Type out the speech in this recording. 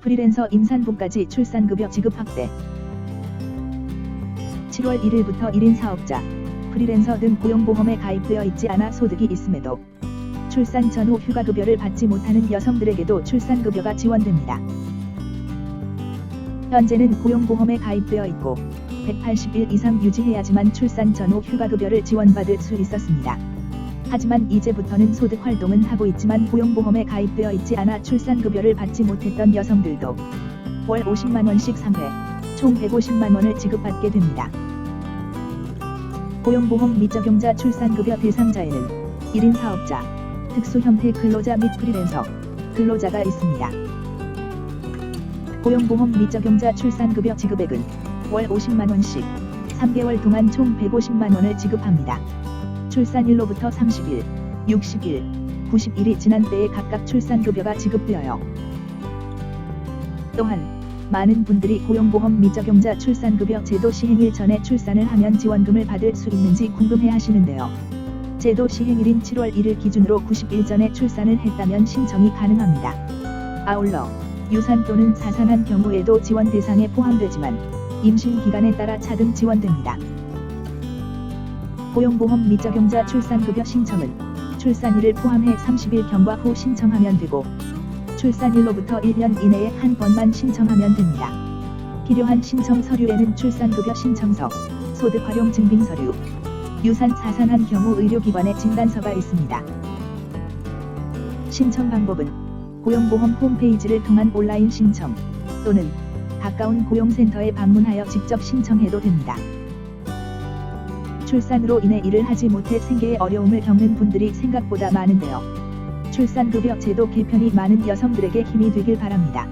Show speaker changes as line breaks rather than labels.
프리랜서 임산부까지 출산급여 지급 확대. 7월 1일부터 1인 사업자, 프리랜서 등 고용보험에 가입되어 있지 않아 소득이 있음에도 출산 전후 휴가급여를 받지 못하는 여성들에게도 출산급여가 지원됩니다. 현재는 고용보험에 가입되어 있고 180일 이상 유지해야지만 출산 전후 휴가급여를 지원받을 수 있었습니다. 하지만 이제부터는 소득 활동은 하고 있지만 고용보험에 가입되어 있지 않아 출산급여를 받지 못했던 여성들도 월 50만 원씩 3회, 총 150만 원을 지급받게 됩니다. 고용보험 미적용자 출산급여 대상자에는 1인 사업자, 특수 형태 근로자 및 프리랜서, 근로자가 있습니다. 고용보험 미적용자 출산급여 지급액은 월 50만 원씩 3개월 동안 총 150만 원을 지급합니다. 출산일로부터 30일, 60일, 90일이 지난 때에 각각 출산급여가 지급되어요. 또한 많은 분들이 고용보험 미적용자 출산급여 제도 시행일 전에 출산을 하면 지원금을 받을 수 있는지 궁금해 하시는데요. 제도 시행일인 7월 1일 기준으로 90일 전에 출산을 했다면 신청이 가능합니다. 아울러 유산 또는 사산한 경우에도 지원 대상에 포함되지만 임신 기간에 따라 차등 지원됩니다. 고용보험 미적용자 출산급여 신청은 출산일을 포함해 30일 경과 후 신청하면 되고 출산일로부터 1년 이내에 한 번만 신청하면 됩니다. 필요한 신청 서류에는 출산급여 신청서, 소득 활용 증빙 서류, 유산 사산한 경우 의료기관의 진단서가 있습니다. 신청 방법은 고용보험 홈페이지를 통한 온라인 신청 또는 가까운 고용센터에 방문하여 직접 신청해도 됩니다. 출산으로 인해 일을 하지 못해 생계에 어려움을 겪는 분들이 생각보다 많은데요. 출산급여 제도 개편이 많은 여성들에게 힘이 되길 바랍니다.